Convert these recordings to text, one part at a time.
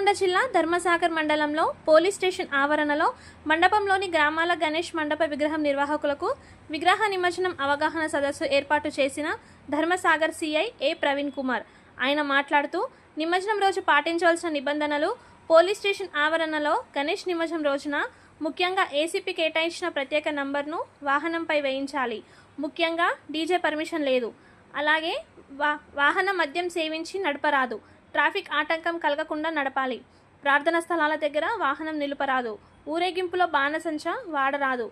నల్గొండ జిల్లా ధర్మసాగర్ మండలంలో police station ఆవరణలో మండపంలోని గ్రామాల గణేష్ మండప విగ్రహం నిర్వాహకులకు విగ్రహ నిమజ్జనం అవగాహన సదస్సు ఏర్పాటు చేసిన ధర్మసాగర్ సిఐ ఏ ప్రవీణ్ కుమార్. ఆయన మాట్లాడుతూ నిమజ్జనం రోజు పాటించవలసిన నిబంధనలు పోలీస్ స్టేషన్ ఆవరణలో గణేష్ నిమజ్జనం రోజున ముఖ్యంగా ఏసీపీ కేటాయించిన ప్రత్యేక నంబర్ను వాహనంపై వేయించాలి. ముఖ్యంగా డీజే పర్మిషన్ లేదు. అలాగే వా వాహన మద్యం సేవించి నడపరాదు. ట్రాఫిక్ ఆటంకం కలగకుండా నడపాలి. ప్రార్థన స్థలాల దగ్గర వాహనం నిలుపరాదు. ఊరేగింపులో బాణసంచ వాడరాదు.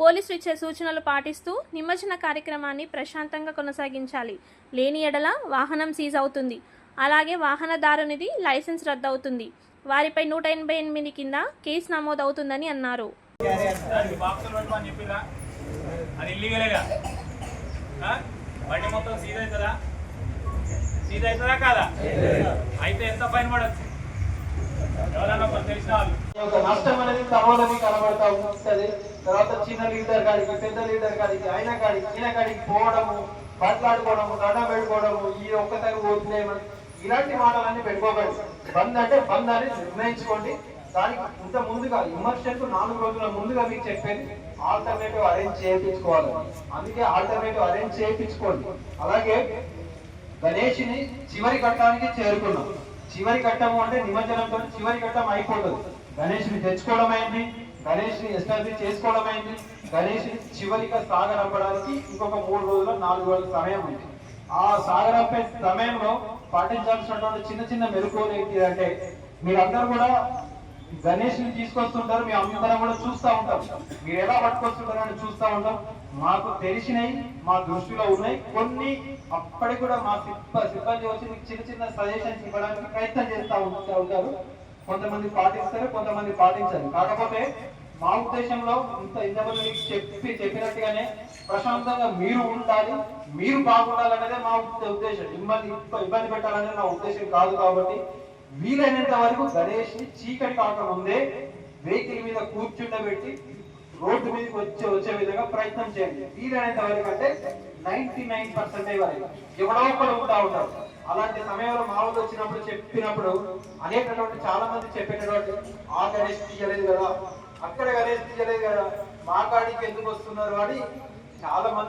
పోలీసు ఇచ్చే సూచనలు పాటిస్తూ నిమజ్జన కార్యక్రమాన్ని ప్రశాంతంగా కొనసాగించాలి. లేని ఎడల వాహనం సీజ్ అవుతుంది. అలాగే వాహనదారునిది లైసెన్స్ రద్దవుతుంది. వారిపై నూట ఎనభై ఎనిమిది కింద కేసు నమోదవుతుందని అన్నారు. అది బండి మొత్తం సీజ్ అవుతుందా? సీజ్ అవుతుందా కాదా? అయితే ఎంత ఫైన్ పడచ్చు? ఎవరన్నా కొంచెం తెలిసిన వాళ్ళు. నష్టం అనేది తర్వాత కనబడతా ఉంటుంది. తర్వాత చిన్న లీడర్ కాడికి పెద్ద లీడర్ కాడికి ఆయన కాడికి ఈయన కాడికి పోవడము మాట్లాడుకోవడము నడ పెట్టుకోవడము ఈ ఒక్కసారి పోతున్నాయి ఇలాంటి మాటలన్నీ పెట్టుకోకండి. బంద్ అంటే బంద్ అని నిర్ణయించుకోండి. దానికి ఇంత ముందుగా ఇమర్షన్ నాలుగు రోజుల ముందుగా మీకు చెప్పేది ఆల్టర్నేటివ్ అరేంజ్ చేయించుకోవాలి. అందుకే ఆల్టర్నేటివ్ అరేంజ్ చేయించుకోండి. అలాగే గణేష్ని చివరి ఘట్టానికి చేరుకున్నాం. చివరి ఘట్టము అంటే నిమజ్జనంతో చివరి ఘట్టం అయిపోతుంది. గణేష్ని తెచ్చుకోవడం అయింది గణేష్ని ఎస్టాబ్లిష్ చేసుకోవడం అయింది గణేష్ని చివరిగా సాగరంపడానికి ఇంకొక మూడు రోజుల నాలుగు రోజుల సమయం ఉంది. ఆ సాగరంపే సమయంలో పాటించాల్సినటువంటి చిన్న చిన్న మెలకువలు ఏంటి అంటే మీరందరూ కూడా గణేష్ని తీసుకొస్తుంటారు మేము అందరం కూడా చూస్తూ ఉంటాం. మీరు ఎలా పట్టుకొస్తుంటారు అని చూస్తూ ఉంటాం. మాకు తెలిసినవి మా దృష్టిలో ఉన్నాయి. కొన్ని అప్పటికి కూడా మా సిబ్బ- సిబ్బంది వచ్చి మీకు చిన్న చిన్న సజెషన్స్ ఇవ్వడానికి ప్రయత్నం చేస్తూ ఉంటా ఉంటారు. కొంతమంది పాటిస్తారు కొంతమంది పాటించారు. కాకపోతే మా ఉద్దేశంలో ఇంత ఇంతమంది మీకు చెప్పి చెప్పినట్టుగానే ప్రశాంతంగా మీరు ఉండాలి మీరు బాగుండాలనేదే మా ఉద్దేశం. మిమ్మల్ని ఇబ్బంది పెట్టాలనేది నా ఉద్దేశం కాదు కాబట్టి వీలైనంత వరకు గణేష్ని చీకటి కాకముందే వెహికల్ మీద కూర్చుండబెట్టి రోడ్డు మీదకి వచ్చే వచ్చే విధంగా ప్రయత్నం చేయండి. వీలైనంత వరకు అంటే నైన్టీ నైన్ పర్సెంటేజ్ వరకు. ఎవడో ఒకడు ఉంటా ఉంటారు అలాంటి సమయంలో మామూలు వచ్చినప్పుడు చెప్పినప్పుడు అనేటటువంటి చాలా మంది చెప్పేటటువంటి ఆ గణేష్ తీయలేదు కదా అక్కడ గణేష్ తీయలేదు కదా మా కాడికి ఎందుకు వస్తున్నారు? అని చాలా మంది